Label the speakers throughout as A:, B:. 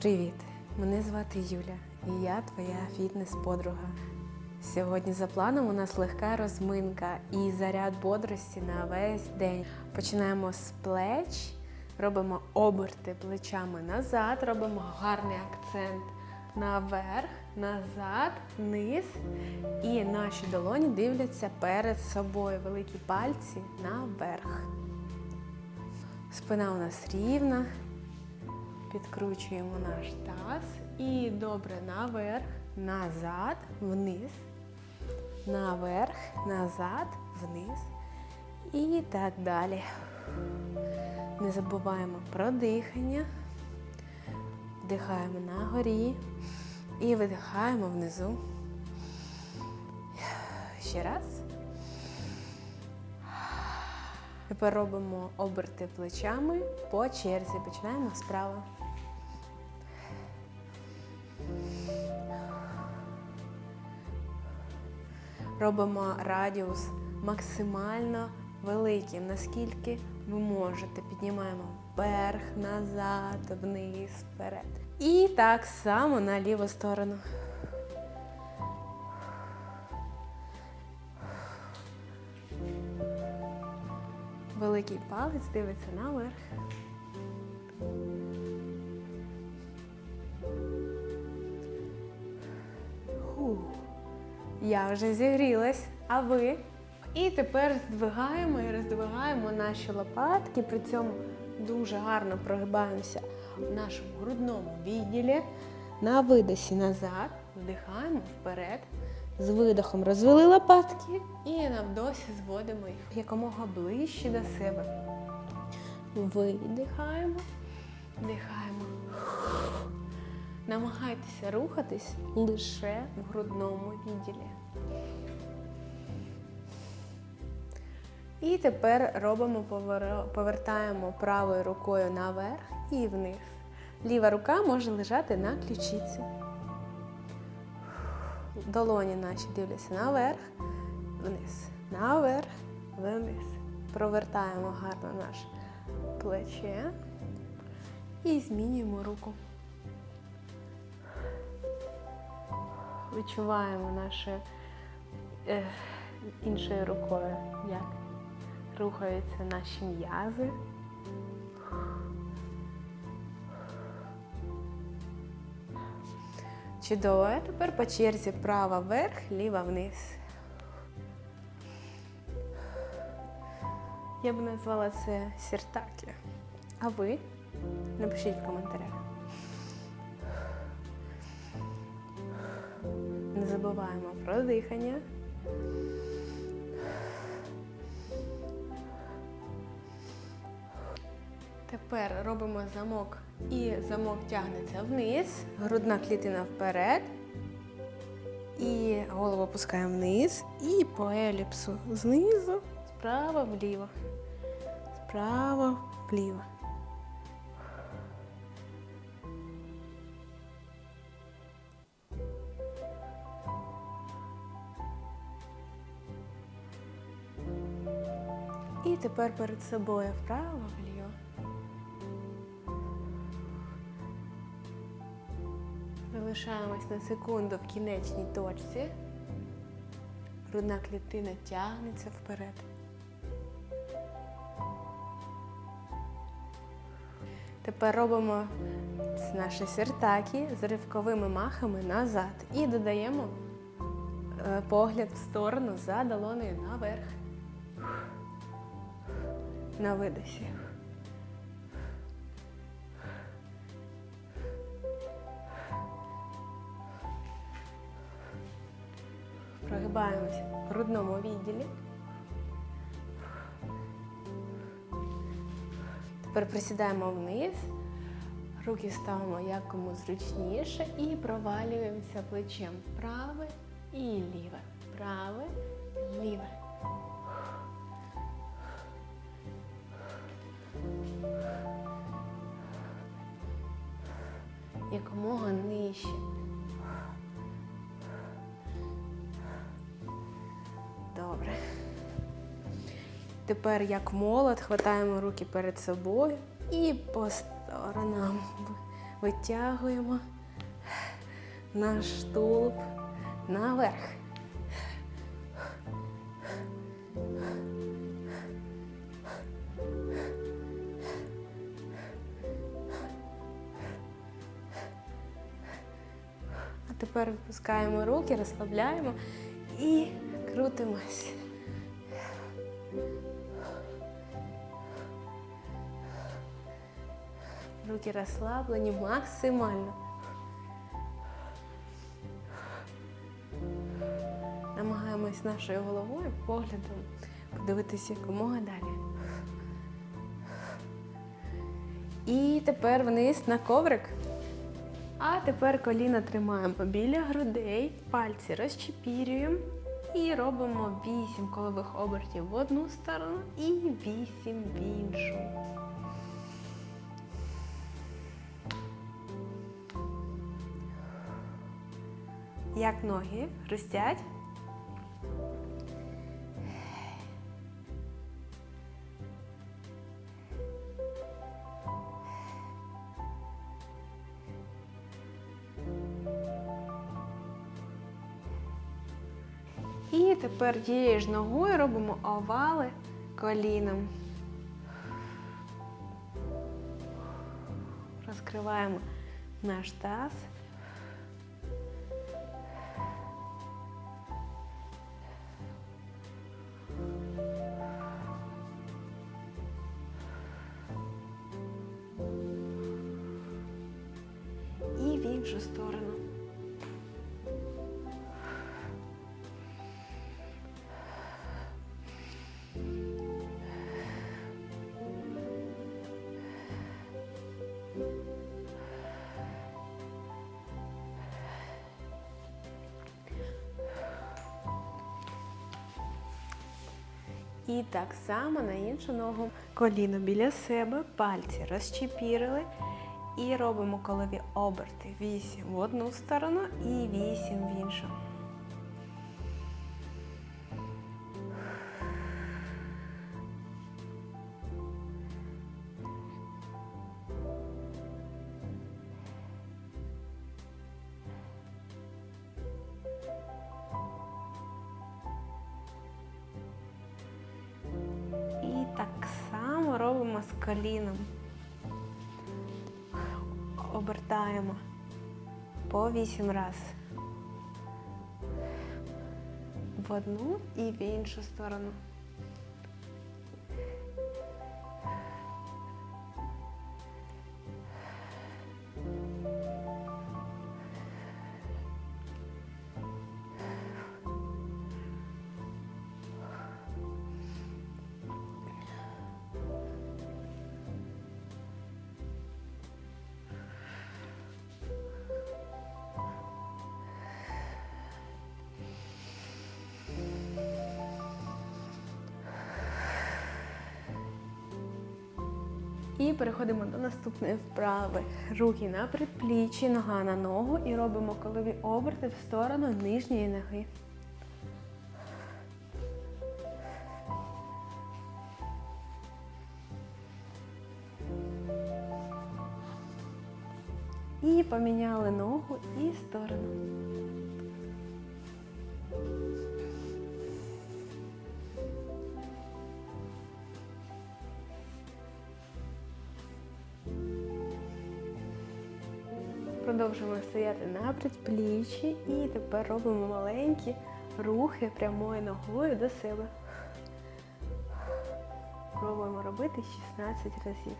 A: Привіт! Мене звати Юля і я твоя фітнес-подруга. Сьогодні за планом у нас легка розминка і заряд бодрості на весь день. Починаємо з плеч, робимо оберти плечами назад, робимо гарний акцент наверх, назад, вниз. І наші долоні дивляться перед собою. Великі пальці наверх. Спина у нас рівна. Підкручуємо наш таз і добре наверх, назад, вниз, наверх, назад, вниз і так далі. Не забуваємо про дихання. Вдихаємо на горі і видихаємо внизу. Ще раз. Тепер робимо оберти плечами по черзі. Починаємо справа. Робимо радіус максимально великим, наскільки ви можете. Піднімаємо вверх, назад, вниз, вперед. І так само на ліву сторону. Великий палець дивиться наверх. Я вже зігрілась, а ви? І тепер здвигаємо і роздвигаємо наші лопатки, при цьому дуже гарно прогибаємося в нашому грудному відділі. На видосі назад, вдихаємо вперед. З видохом розвели лопатки і на вдосі зводимо їх якомога ближче до себе. Видихаємо, вдихаємо. Намагайтеся рухатись лише в грудному відділі. І тепер робимо повертаємо правою рукою наверх і вниз. Ліва рука може лежати на ключиці. Долоні наші дивляться наверх, вниз, наверх, вниз. Провертаємо гарно наше плече і змінюємо руку. Відчуваємо наше іншою рукою, як рухаються наші м'язи. Чудово. Тепер по черзі права вверх, ліва вниз. Я б назвала це сіртакі. А ви? Напишіть в коментарях. Не забуваємо про дихання. Тепер робимо замок і замок тягнеться вниз, грудна клітина вперед. І голову опускаємо вниз. І по еліпсу знизу, справа вліво. Справа вліво. І тепер перед собою вправо вліво. Залишаємось на секунду в кінечній точці. Грудна клітина тягнеться вперед. Тепер робимо наші сертакі з ривковими махами назад і додаємо е, погляд в сторону за долонею наверх. На видосі. Прогибаємося в грудному відділі. Тепер присідаємо вниз, руки ставимо як кому зручніше і провалюємося плечем праве і ліве. Праве, ліве. Якомога нижче. Тепер, як молот, хватаємо руки перед собою і по сторонам витягуємо наш тулуб наверх. А тепер відпускаємо руки, розслабляємо і крутимось. Руки розслаблені максимально. Намагаємось нашою головою, поглядом подивитися якомога далі. І тепер вниз на коврик. А тепер коліна тримаємо біля грудей, пальці розчепірюємо і робимо 8 колових обертів в одну сторону і 8 в іншу. Як ноги хрустять. І тепер тією ж ногою робимо овали коліном. Розкриваємо наш таз. Сторону. І так само на іншу ногу. Коліно біля себе, пальці розчепірили. І робимо колові оберти. 8 в одну сторону і 8 в іншу. І так само робимо з коліном. Обертаємо по 8 разів. В одну і в іншу сторону. І переходимо до наступної вправи. Руки на предпліччі, нога на ногу і робимо колові оберти в сторону нижньої ноги. І поміняли ногу і сторону. Продовжуємо стояти предпліччі і тепер робимо маленькі рухи прямою ногою до себе. Пробуємо робити 16 разів.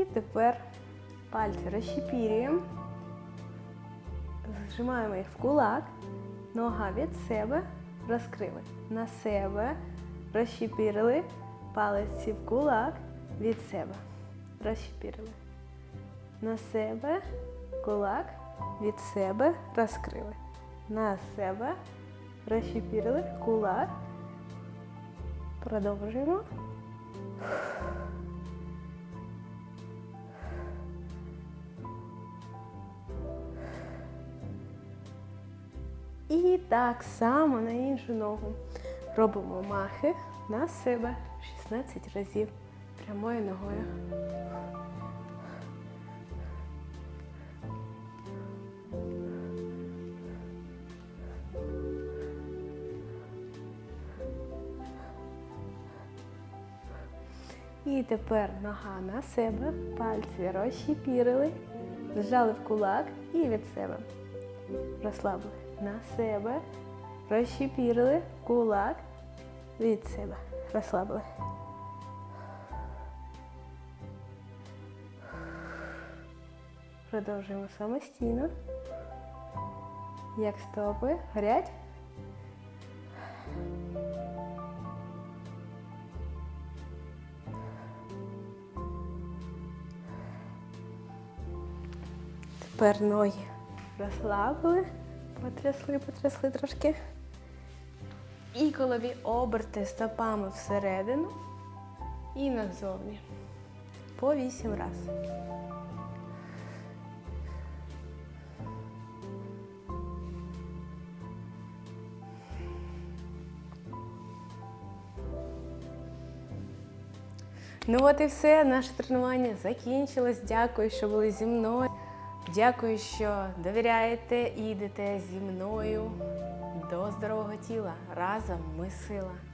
A: І тепер пальці розщепірюємо, зжимаємо їх в кулак, нога від себе, розкрили. На себе, розщепірили, палеці в кулак від себе. Розщепірили. На себе, кулак, від себе, розкрили. На себе, розщепірили, кулак, Продовжуємо. І так само на іншу ногу. Робимо махи на себе 16 разів прямою ногою. І тепер нога на себе, пальці розщепірили, зжали в кулак і від себе. Розслабили на себе, розщепірили кулак від себе. Розслабили. Продовжуємо самостійно. Як стопи горять. Тепер ноги розслабили, потрясли, потрясли трошки. І колові оберти стопами всередину і назовні. По вісім разів. Ну от і все, наше тренування закінчилось. Дякую, що були зі мною. Дякую, що довіряєте і йдете зі мною до здорового тіла. Разом ми сила.